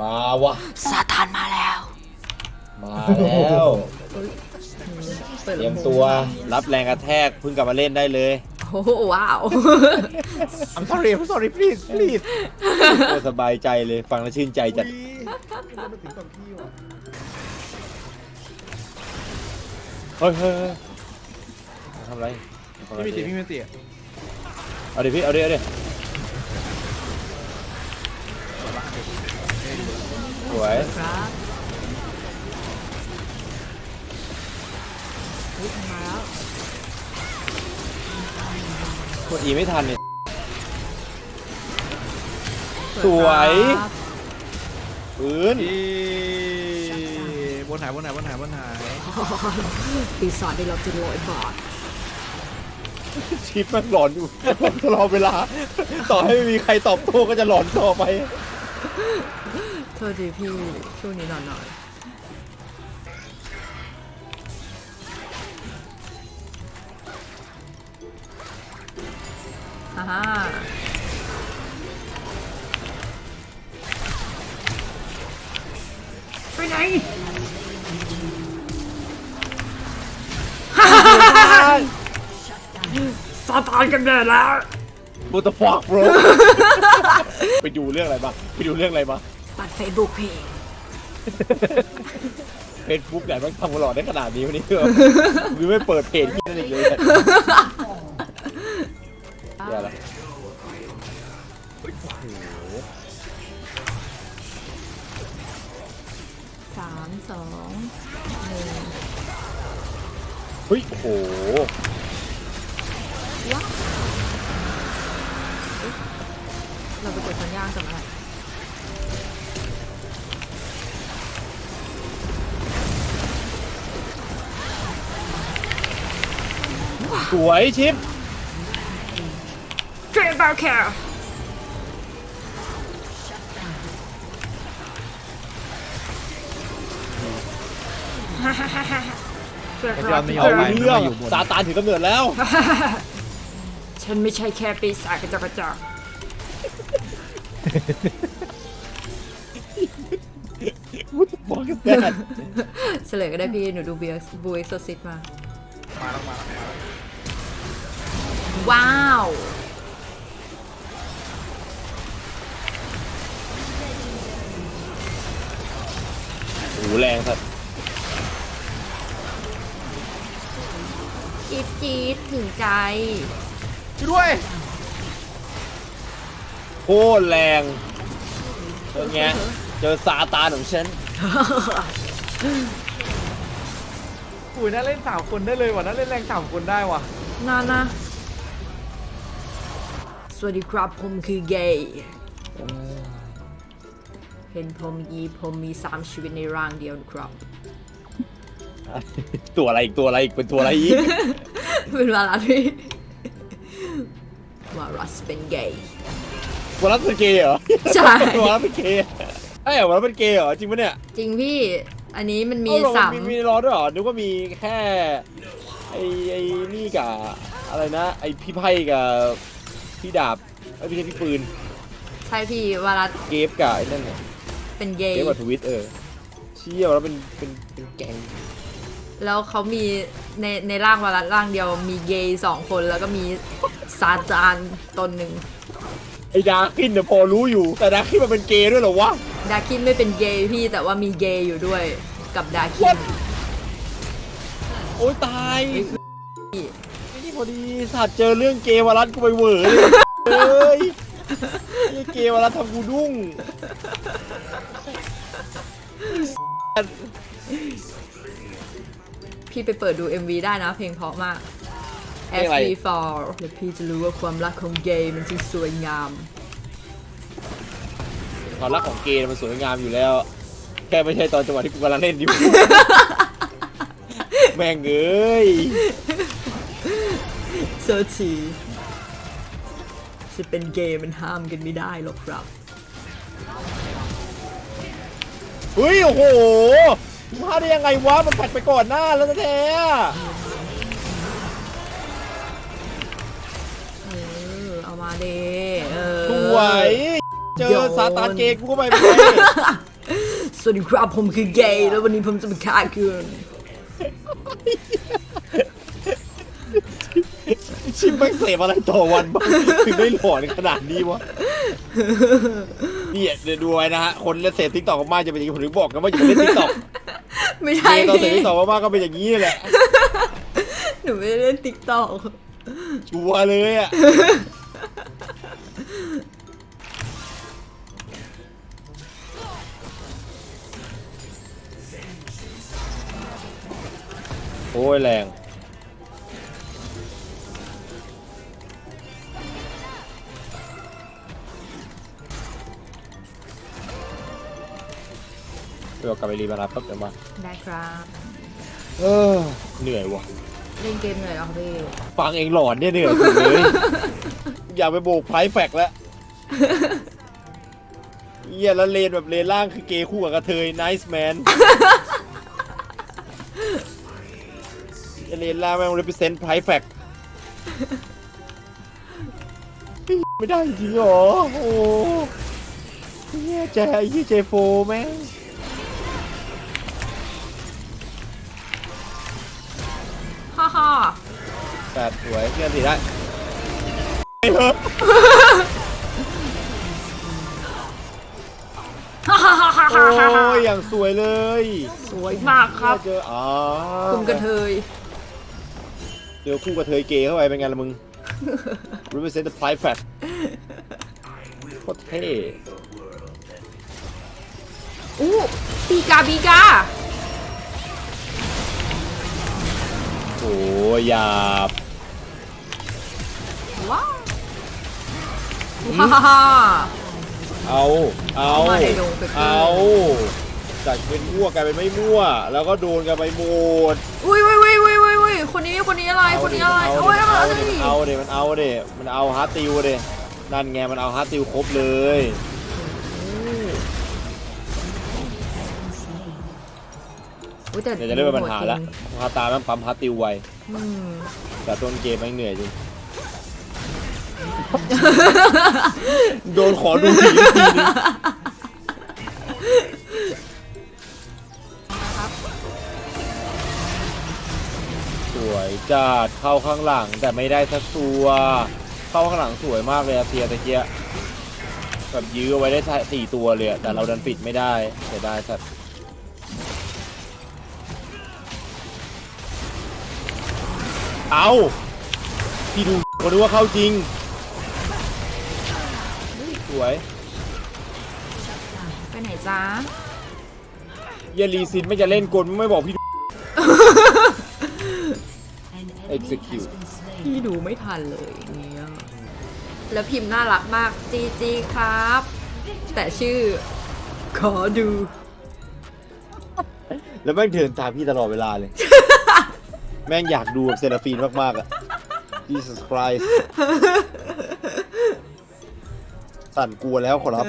มาวะซาตานมาแล้ว มาแล้วเปิดเตรียมลำโพงตัวรับแรงกระแทกเพิ่งกลับมาเล่นได้เลย โอ้โหว้าว I'm sorry I'm sorry please please โอ้สบายใจเลยฟังแล้วชื่นใจจัดมันถึงสองที่ว่ะเฮ้ยเฮ้ยเฮ้ยทำไรพี่มีติพี่มีติเอาดิพี่เอาดิเอาดิ สวยครับเฮ้ยมาแล้วกดอีไม่ทันเนี่ยสวยครับปืนพี่บนหายบนหายบนหายบนหายปีศาจได้รับจะร้อยบาทชิปมันหลอนอยู่ตลอดเวลา ต่อให้ไม่มีใครตอบโต้ก็จะหลอนต่อไปโทษทีพี่ช่วงนี้นอนหน่อยฮ่าฮ่าไปไหนซาตานกันแน่แล้วบูตฟอกบรไปดูเรื่องอะไรบ้างไปดูเรื่องอะไรบ้าง ปัดเฟซบุ๊กพี่เฟซบุ๊กไหนมันทำหลอดได้ขนาดนี้วันนี้เหรอหรือไม่เปิดเพจที่นั่นอีกเลยเดี๋ยวละสามสองหนึ่งเฮ้ยโอ้โหว้าวเอ๊ะเราไปกดสัญญาณก่อนอะไร สวยชิปเกรดบาร์แคร์ไอ้จอนไม่ยอเอามไปเรื่องอยู่บนซาตานถึงกำเนิดแล้ว ฉันไม่ใช่แค่ปีศาจกระจอกกระจอก What the fuck is that เฉลยก็ได้พี่ หนูดูเบียบูเอ็กซ์ซิตมา มาแล้วมาแล้ว ว้าวโอ้โหแรงสัตว์จี๊ดจี๊ดถึงใจ ช่วยด้วย โคตรแรงเจอไงเจอซาตานของฉัน อุ้ยน่าเล่นสามคนได้เลยว่ะน่าเล่นแรงสามคนได้ว่ะ นานะส วัสดีครับผมคือเกย์เห็นผมยีผมมีสามชีวิตในร่างเดียวนะครับ ตัวอะไรอีกตัวอะไรอีกเป็นตัวอะไรอีก เป็นวาระพี่วารัสเป็นเกย์วอลลัสเป็นเกย์เหรอใช่วอลลัสเป็นเกย์ไอ้ยวอลลัสเป็นเกย์เหรอจริงปะเนี่ย จริงพี่อันนี้มันมีเอ้เหรอสามมีมีรอด้วยเหรอนึกว่ามีแค่ไอ้ไอ้นี่กับอะไรนะ ไอ้พี่ไพ่กับ พี่ดาบไอ้พี่ใช่พี่ปืน ใช่พี่วารัสเกฟกับไอ้นั่นน่ะเป็นเกเกย์ฟกับทวิตเออเชี่ยวแล้วเป็นเป็นเป็นแกงแล้วเขามีในในร่างวารัสร่างเดียวมีเกย์สองคนแล้วก็มีซาจานตนหนึ่งไอ้ดาร์คินเนี่ยพอรู้อยู่ แต่ดาร์คินมันเป็นเกย์ด้วยเหรอวะ ดาคินไม่เป็นเกย์พี่แต่ว่ามีเกย์อยู่ด้วยกับดาคิน What? โอ้ยตาย พี่ไอ้นี่พอดีสัตว์เจอเรื่องเกย์วารัสกูไปเหวอเลยเฮ้ยไอ้เกย์วารัสทำกูดุ้งพี่ไปเปิดดู MV ได้นะเพลงเพราะมากเพลง As อะไร We Fall แล้วพี่จะรู้ว่าความรักของเกย์มันจึงสวยงาม ความรักของเกย์มันสวยงามอยู่แล้ว แค่ไม่ใช่ตอนจังหวะที่กูกำลังเล่นอยู่ แม่งเอ้ย เซอร์ชีจะเป็นเกย์มันห้ามกันไม่ได้หรอกครับเฮ้ยโอ้โหพลาดได้ยังไงวะ มันปัดไปก่อนหน้าแล้วแท้ๆอะเออเอามาเดเออสวย เจโยอนซาตานเกย์กูก็ไปไม่ได้สวัสดีครับผมคือเกย์แล้ววันนี้ผมจะมาฆ่าคุณ ชิมไม่งเสพอะไรต่อวันบ้างถึงได้หลอนขนาดนี้วะนี่เดี๋ยวดูไว้นะฮะ คนเล่นเสพทิกตอกมากๆจะเป็นอย่างนี้ผมถึงบอกกันว่าอย่าไปเล่นทิกตอกไม่เกใช่ย์ตอนเสพทิกตอกมากๆก็เป็นอย่างนี้แหละ หนูไม่ได้เล่นติ๊กต็อกชัวร์เลยอะโอ้ยแรง เดี๋ยวกลับไปรีมารับแป๊บเดียวมา ได้ครับ เออ เหนื่อยว่ะ เล่นเกมเหนื่อยแล้วครับพี่ฟังเองหลอนเนี่ยเหนื่อยสุดเลย อย่าไปโบกไพรแฟกแล้วเยี่ยแล้วเลนแบบเลนล่างคือเกย์คู่กับกระเทย nice man เลนล่างแม่ง represent ไพรแฟกไม่ได้จริงเหรอ โอ้เยี่ยใจเยี่ยเจโฟแม่ง ฮ่าฮ่าแปดสวยเพื่อนสิได้ไม่เถอะฮ่าฮ่าฮ่าฮ่าโอ้ฮ่าฮ่ายอย่างสวยเลยสวยมากครับ เจออ๋อคุณกระเทยเจอคู่กระเทยเกย์เข้าไปเป็นไงล่ะมึง represent the pride fat โคตรเท่อู้ปีกาปีกา หยาบว้าวฮ่าฮ่าฮ่าเอาเอาเอามาในโดงไปเกินเอาจากเป็นมั่วกลายเป็นไม่มั่ว แล้วก็โดนกันไปหมดอุ้ยอุ้ยอุ้ยอุ้ยอุ้ยอุ้ยคนนี้คนนี้อะไรคนนี้อะไรเอาโอ้ยดิอะไรเอาดิมันเอาดิมันเอาดิมันเอาฮาร์ดติวดินั่นไงมันเอาฮาร์ดติวครบเลย อุ๊ยแต่เดี๋ยวจะเริ่มเป็นปัญหาละโดนหัวจริงฮาตาแม่งปั๊มฮาร์ดติวไวอืม แต่ต้นเกมแม่งเหนื่อยจริง โดนขอดูทีทีนึงสวยจัดเข้าข้างหลังแต่ไม่ได้สักตัว เข้าข้างหลังสวยมากเลยอะเทียตะเกียแบบยื้อเอาไว้ได้สี่ตัวเลยอะแต่เราดันปิดไม่ได้เสียดายสัตว์ เอาพี่ดูคนนึกว่าเข้าจริง สวยไปไหนจ้าเยลีซินไม่จะเล่นกลไม่บอกพี่ execute พี่ดูไม่ทันเลยอย่างเงี้ยแล้วพิมพ์น่ารักมากจีจีครับ แต่ชื่อ ขอดู แล้วแม่งเดินตามพี่ตลอดเวลาเลย แม่งอยากดูเซราฟีนมากๆอะ Jesus Christ สั่นกลัวแล้วขอรับ